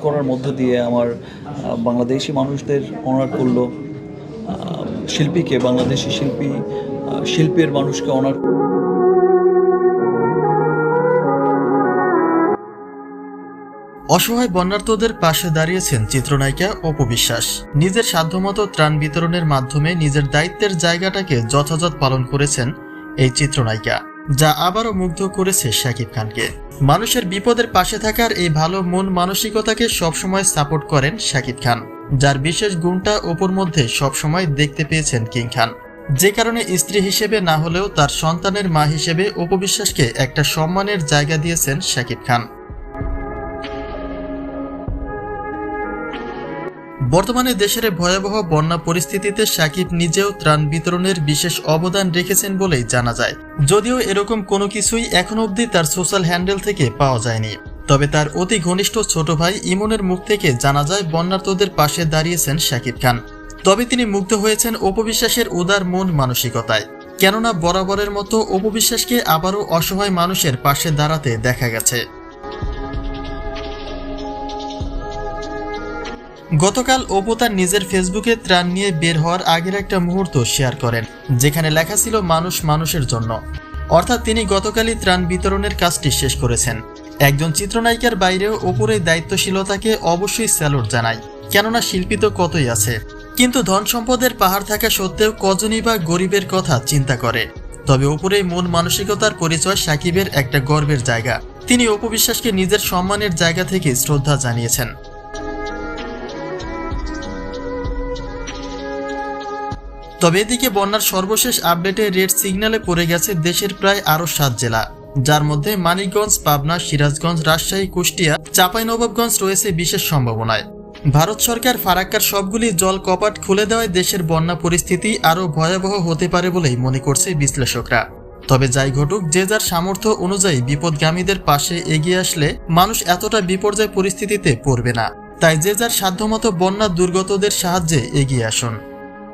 করার মধ্য দিয়ে আমার বাংলাদেশি মানুষদের অনার করল শিল্পীকে, বাংলাদেশি শিল্পী শিল্পের মানুষকে অনার অসহায় বন্যার্থদের পাশে দাঁড়িয়েছেন চিত্রনায়িকা অপবিশ্বাস নিজের সাধ্যমতো ত্রাণ বিতরণের মাধ্যমে নিজের দায়িত্বের জায়গাটাকে যথাযথ পালন করেছেন এই চিত্রনায়িকা। যা আবারও মুগ্ধ করেছে শাকিব খানকে। মানুষের বিপদের পাশে থাকার এই ভালো মন মানসিকতাকে সবসময় সাপোর্ট করেন শাকিব খান, যার বিশেষ গুণটা ওপর মধ্যে সবসময় দেখতে পেয়েছেন কিং খান। যে কারণে স্ত্রী হিসেবে না হলেও তার সন্তানের মা হিসেবে উপবিশ্বাসকে একটা সম্মানের জায়গা দিয়েছেন শাকিব খান। বর্তমানে দেশের ভয়াবহ বন্যা পরিস্থিতিতে সাকিব নিজেও ত্রাণ বিতরণের বিশেষ অবদান রেখেছেন বলেই জানা যায়। যদিও এরকম কোনো কিছুই এখন অবধি তার সোশ্যাল হ্যান্ডেল থেকে পাওয়া যায়নি। তবে তার অতি ঘনিষ্ঠ ছোট ভাই ইমনের মুখ থেকে জানা যায় বন্যার্তদের পাশে দাঁড়িয়েছেন শাকিব খান। তবে তিনি মুগ্ধ হয়েছেন অপবিশ্বাসের উদার মন মানসিকতায়। কেননা বরাবরের মতো অপবিশ্বাসকে আবারও অসহায় মানুষের পাশে দাঁড়াতে দেখা গেছে। গতকাল অপু তার নিজের ফেসবুকে ত্রাণ নিয়ে বের হওয়ার আগের একটা মুহূর্ত শেয়ার করেন, যেখানে লেখা ছিল মানুষ মানুষের জন্য। অর্থাৎ তিনি গতকালই ত্রাণ বিতরণের কাজটি শেষ করেছেন। একজন চিত্রনায়িকার বাইরেও এই দায়িত্বশীলতাকে অবশ্যই স্যালুট জানাই, কেননা শিল্পী তো কতই আছে। কিন্তু ধন সম্পদের পাহাড় থাকা সত্ত্বেও কজনই বা গরিবের কথা চিন্তা করে। তবে এই মন মানসিকতার পরিচয় সাকিবের একটা গর্বের জায়গা। তিনি অপু বিশ্বাসকে নিজের সম্মানের জায়গা থেকে শ্রদ্ধা জানিয়েছেন। তবে এদিকে বন্যার সর্বশেষ আপডেটে রেড সিগন্যালে পড়ে গেছে দেশের প্রায় আরও সাত জেলা। যার মধ্যে মানিকগঞ্জ, পাবনা, সিরাজগঞ্জ, রাজশাহী, কুষ্টিয়া, চাঁপাইনবাবগঞ্জ রয়েছে বিশেষ সম্ভাবনায়। ভারত সরকার ফারাক্কার সবগুলি জল কপাট খুলে দেওয়ায় দেশের বন্যা পরিস্থিতি আরও ভয়াবহ হতে পারে বলেই মনে করছে বিশ্লেষকরা। তবে যাই ঘটুক, যে যার সামর্থ্য অনুযায়ী বিপদগামীদের পাশে এগিয়ে আসলে মানুষ এতটা বিপর্যয় পরিস্থিতিতে পড়বে না। তাই যে যার সাধ্যমতো বন্যা দুর্গতদের সাহায্যে এগিয়ে আসুন।